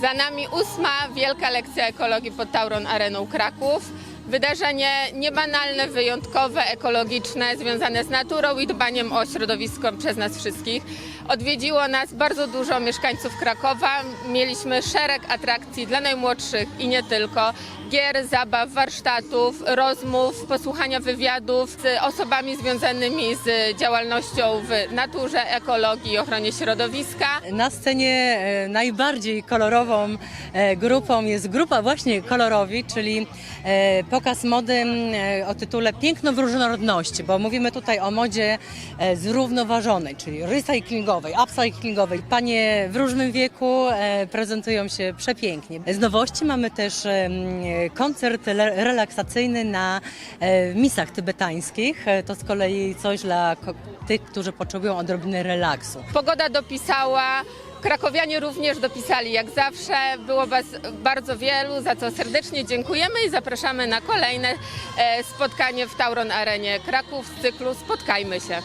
Za nami ósma wielka lekcja ekologii pod Tauron Areną Kraków. Wydarzenie niebanalne, wyjątkowe, ekologiczne, związane z naturą i dbaniem o środowisko przez nas wszystkich. Odwiedziło nas bardzo dużo mieszkańców Krakowa. Mieliśmy szereg atrakcji dla najmłodszych i nie tylko. Gier, zabaw, warsztatów, rozmów, posłuchania wywiadów z osobami związanymi z działalnością w naturze, ekologii i ochronie środowiska. Na scenie e, najbardziej kolorową e, grupą jest grupa właśnie kolorowi, czyli e, pokaz mody m, e, o tytule Piękno w różnorodności, bo mówimy tutaj o modzie e, zrównoważonej, czyli recyklingowej, upcyklingowej. Panie w różnym wieku e, prezentują się przepięknie. Z nowości mamy też koncert relaksacyjny na misach tybetańskich. To z kolei coś dla tych, którzy potrzebują odrobiny relaksu. Pogoda dopisała, krakowianie również dopisali jak zawsze. Było Was bardzo wielu, za co serdecznie dziękujemy i zapraszamy na kolejne e, spotkanie w Tauron Arenie Kraków z cyklu Spotkajmy się.